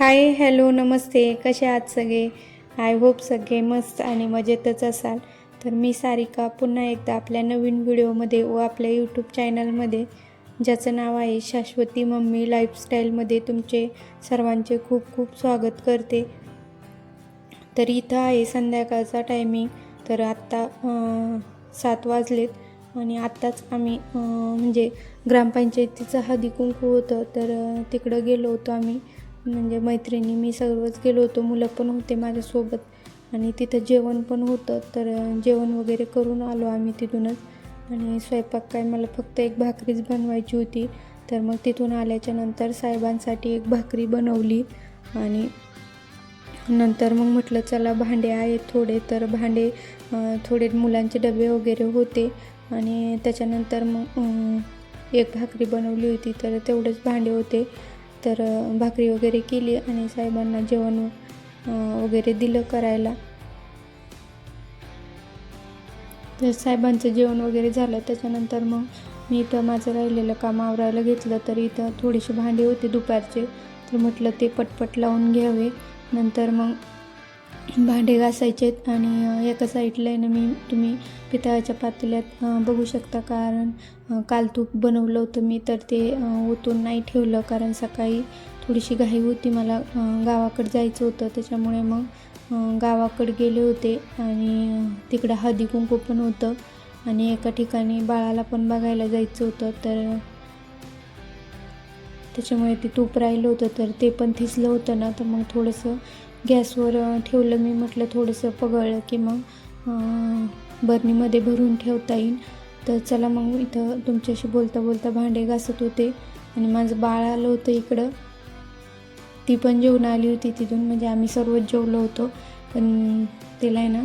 Hi hello नमस्ते. कसे आहात सगळे? आय होप सगळे मस्त आणि मजेतच असाल. तर मी सारिका पुन्हा एकदा आपल्या नवीन व्हिडिओमध्ये व आपल्या यूट्यूब चॅनलमध्ये ज्याचं नाव आहे शाश्वती मम्मी लाईफस्टाईलमध्ये तुमचे सर्वांचे खूप खूप स्वागत करते. तर इथं आहे संध्याकाळचा टायमिंग तर आत्ता सात वाजलेत आणि आत्ताच आम्ही म्हणजे ग्रामपंचायतीचं हळदी कुंकू होतं. तर तिकडं गेलो होतो आम्ही. म्हणजे मैत्रिणी मी सर्वच गेलो होतो. मुलं पण होते माझ्यासोबत. आणि तिथं जेवण पण होतं. तर जेवण वगैरे करून आलो आम्ही तिथूनच. आणि स्वयंपाक काय मला फक्त एक भाकरीच बनवायची होती. तर मग तिथून आल्याच्यानंतर साहेबांसाठी एक भाकरी बनवली. आणि नंतर मग म्हटलं चला भांडे आहेत थोडे. तर भांडे थोडे मुलांचे डबे वगैरे होते. आणि त्याच्यानंतर मग एक भाकरी बनवली होती. तर तेवढेच भांडे होते. तर भाकरी वगैरे केली आणि साहेबांना जेवण वगैरे दिलं करायला. तर साहेबांचं जेवण वगैरे झालं. त्याच्यानंतर मग मी इथं माझं राहिलेलं काम आवरायला घेतलं. तर इथं थोडीशी भांडी होती दुपारचे. तर म्हटलं ते पटपट लावून घ्यावे. नंतर मग भांडे घासायचेत आणि एका साईडला आहे ना मी तुम्ही पितळाच्या पातेल्यात बघू शकता. कारण काल तूप बनवलं होतं मी तर ते ओतून नाही ठेवलं. कारण सकाळी थोडीशी घाई होती. मला गावाकडं गावाकडे जायचं होतं. त्याच्यामुळे मग गावाकडे गेले होते आणि तिकडं हळदी कुंकू पण होतं. आणि एका ठिकाणी बाळाला पण बघायला जायचं होतं. तर त्याच्यामुळे ते तूप राहिलं होतं. तर ते पण थिसलं होतं ना. तर मग थोडंसं गॅसवर ठेवलं मी. म्हटलं थोडंसं पगळलं की मग अं, बरणीमध्ये भरून ठेवता येईल. तर चला मग इथं तुमच्याशी बोलता बोलता भांडे घासत होते. आणि माझं बाळ आलं होतं इकडं. ती पण जेवण आली होती तिथून. म्हणजे आम्ही सर्वच जेवलो होतो. पण तिला आहे ना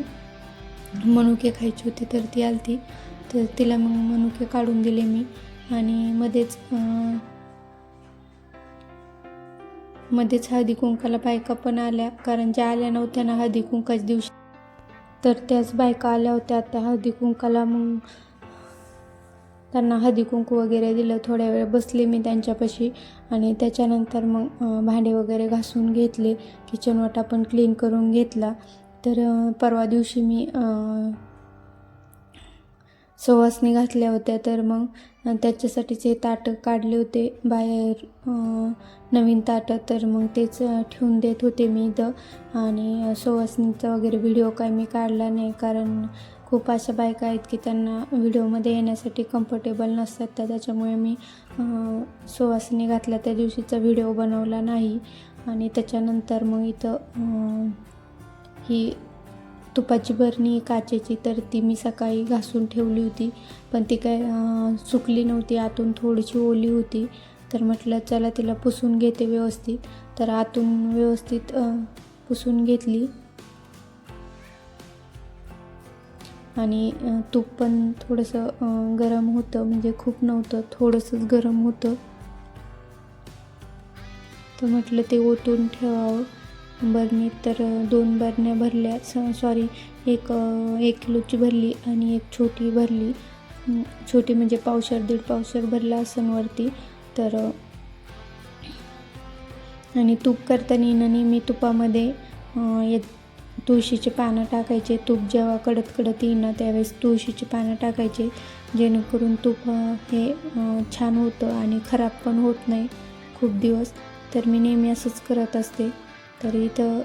मनुके खायची होती तर ती आलती. तर तिला मग मनुके काढून दिले मी. आणि मध्येच मध्येच हळदी कुंकाला बायका पण आल्या कारण ज्या आल्या नव्हत्या ना हळदी कुंकाच दिवशी. तर त्याच बायका आल्या होत्या. आता हळदी कुंकाला मग त्यांना हळदी कुंकू वगैरे दिलं. थोड्या वेळ बसले मी त्यांच्यापाशी आणि त्याच्यानंतर मग भांडे वगैरे घासून घेतले. किचन वाटा पण क्लीन करून घेतला. तर परवा दिवशी मी सुवासनी घातल्या होत्या. तर मग त्याच्यासाठीचे ताटं काढले होते बाहेर नवीन ताटं. तर मग तेच ठेवून देत होते मी इथं. आणि सुवासनीचा वगैरे व्हिडिओ काय मी काढला नाही. कारण खूप अशा बायका आहेत की त्यांना व्हिडिओमध्ये येण्यासाठी कम्फर्टेबल नसतात. तर त्याच्यामुळे मी सुवासनी घातल्या त्या दिवशीचा व्हिडिओ बनवला नाही. आणि त्याच्यानंतर मग इथं ही तुपाची बरणी काचेची तर ती मी सकाळी घासून ठेवली होती. पण ती काय सुकली नव्हती. आतून थोडीशी ओली होती. तर म्हटलं चला तिला पुसून घेते व्यवस्थित. तर आतून व्यवस्थित पुसून घेतली. आणि तूप पण थोडंसं गरम होतं. म्हणजे खूप नव्हतं. थोडंसंच गरम होतं. तर म्हटलं ते ओतून ठेवावं. बरणीत तर दोन बरण्या भरल्या स सॉरी एक एक किलोची भरली आणि एक छोटी भरली. छोटी म्हणजे पावशर दीड पावशर भरला असन वरती. तर आणि तूप करताना ना नेहमी तुपामध्ये अं, तुळशीचे पानं टाकायचे. तूप जेव्हा कडत कडत येईल ना त्यावेळेस तुळशीची पानं टाकायचे. जेणेकरून तूप हे छान होतं आणि खराब पण होत नाही खूप दिवस. तर मी नेहमी असंच करत असते. तर इथं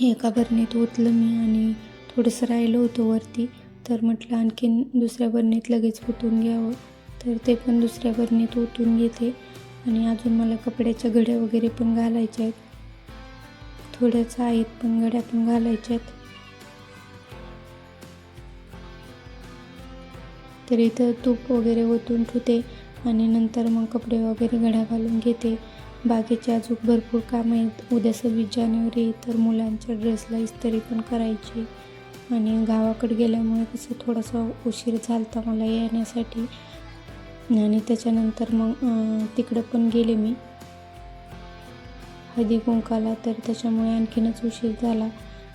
एका भरणीत ओतलं मी आणि थोडंसं राहिलं होतं वरती. तर म्हटलं आणखीन दुसऱ्या भरणीत लगेच ओतून घ्यावं. तर ते पण दुसऱ्या भरणीत ओतून घेते. आणि अजून मला कपड्याच्या घड्या वगैरे पण घालायच्या आहेत. थोड्याच आहेत पण घड्या पण घालायच्या आहेत. तर इथं तूप वगैरे ओतून ठेवते आणि नंतर मग कपडे वगैरे घड्या घालून घेते. बाकीचे अजून भरपूर कामं आहेत. उद्या सव्वीस जानेवारी तर मुलांच्या ड्रेसला इस्त्री पण करायची. आणि गावाकडे गेल्यामुळे कसं थोडासा उशीर झाला मला येण्यासाठी. आणि त्याच्यानंतर मग तिकडं पण गेले मी. हळदी कुंकाला तर त्याच्यामुळे आणखीनच उशीर झाला.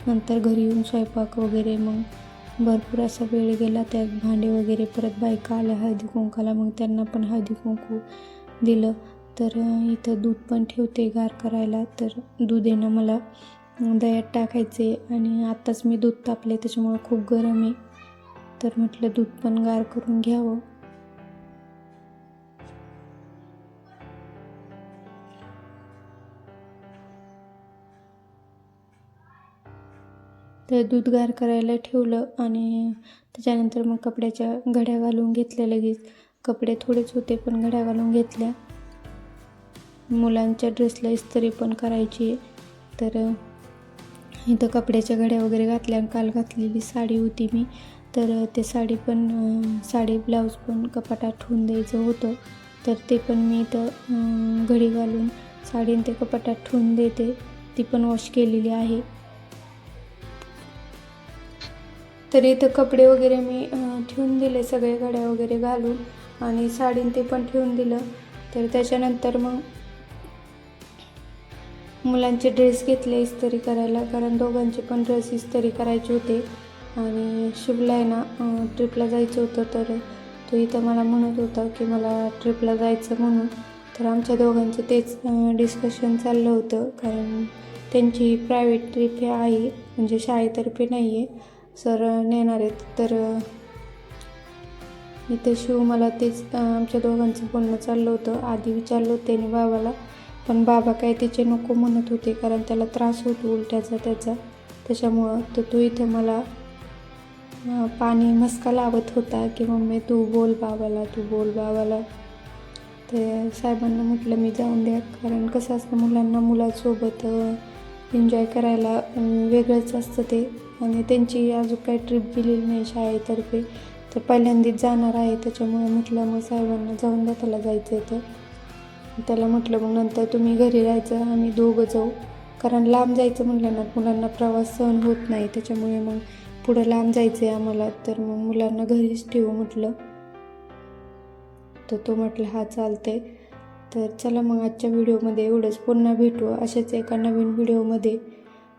नंतर घरी येऊन स्वयंपाक वगैरे मग भरपूर असा वेळ गेला. त्यात भांडे वगैरे परत बायका आल्या हळदी कुंकाला. मग त्यांना पण हळदी कुंकू दिलं. तर इथं दूध पण ठेवते गार करायला. तर दूध येणं मला दह्यात टाकायचे आणि आत्ताच मी दूध तापले त्याच्यामुळं खूप गरम आहे. तर म्हटलं दूध पण गार करून घ्यावं. तर दूध गार करायला ठेवलं आणि त्याच्यानंतर मग कपड्याच्या घड्या घालून घेतल्या लगेच. कपडे थोडेच होते पण घड्या घालून घेतल्या. मुलांच्या ड्रेसला इस्त्री पण करायची. आहे तर इथं कपड्याच्या घड्या वगैरे घातल्या आणि काल घातलेली साडी होती मी. तर ते साडी पण साडी ब्लाऊज पण कपाटात ठेवून द्यायचं होतं. तर ते पण मी इथं घडी घालून साडी ते कपाटात ठेवून देते. ती पण वॉश केलेली आहे. तर इथं कपडे वगैरे मी ठेवून दिले सगळे घड्या वगैरे घालून. आणि साडीन ते पण ठेवून दिलं. तर त्याच्यानंतर मग मुलांचे ड्रेस घेतले इस्त्री करायला कारण दोघांचे पण ड्रेस इस्त्री करायचे होते. आणि शिवला आहे ना ट्रिपला जायचं होतं तर तो इथं मला म्हणत होता की मला ट्रिपला जायचं म्हणून. तर आमच्या दोघांचं तेच डिस्कशन चाललं होतं कारण त्यांची प्रायव्हेट ट्रिप हे आहे म्हणजे शाळेतर्फे नाही आहे सर नेणार आहेत तर इथं शिव मला तेच आमच्या दोघांचं बोलणं चाललं होतं. आधी विचारलं होतं त्याने बाबाला पण बाबा काय तिचे नको म्हणत होते कारण त्याला त्रास होतो उलट्याचा त्याचा. त्याच्यामुळं तर तो इथं मला पाणी मस्का लावत होता की मम्मी तू बोल बाबाला तू बोल बाबाला. ते साहेबांना म्हटलं मी जाऊन द्या कारण कसं असतं मुलांना मुलासोबत एन्जॉय करायला वेगळंच असतं ते. आणि त्यांची अजून काही ट्रिप गेलेली नाही शाळेतर्फे. तर पहिल्यांदाच जाणार आहे त्याच्यामुळे म्हटलं मग साहेबांना जाऊन द्या त्याला जायचं आहे तर. त्याला म्हटलं मग नंतर तुम्ही घरी राहायचं आम्ही दोघं जाऊ. कारण लांब जायचं म्हटलं ना मुलांना प्रवास सहन होत नाही. त्याच्यामुळे मग पुढं लांब जायचं आहे आम्हाला. तर मग मुलांना घरीच ठेवू म्हटलं. तर तो म्हटलं हा चालतंय. तर चला मग आजच्या व्हिडिओमध्ये एवढंच. पुन्हा भेटू अशाच एका नवीन व्हिडिओमध्ये.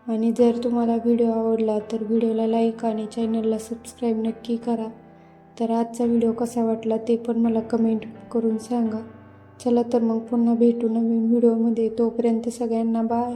आणि जर तुम्हाला व्हिडिओ आवडला तर व्हिडिओला लाईक आणि चॅनलला सबस्क्राईब नक्की करा. तर आजचा व्हिडिओ कसा वाटला ते पण मला कमेंट करून सांगा. चला तर मग पुन्हा भेटू नवीन व्हिडिओमध्ये. तोपर्यंत सगळ्यांना बाय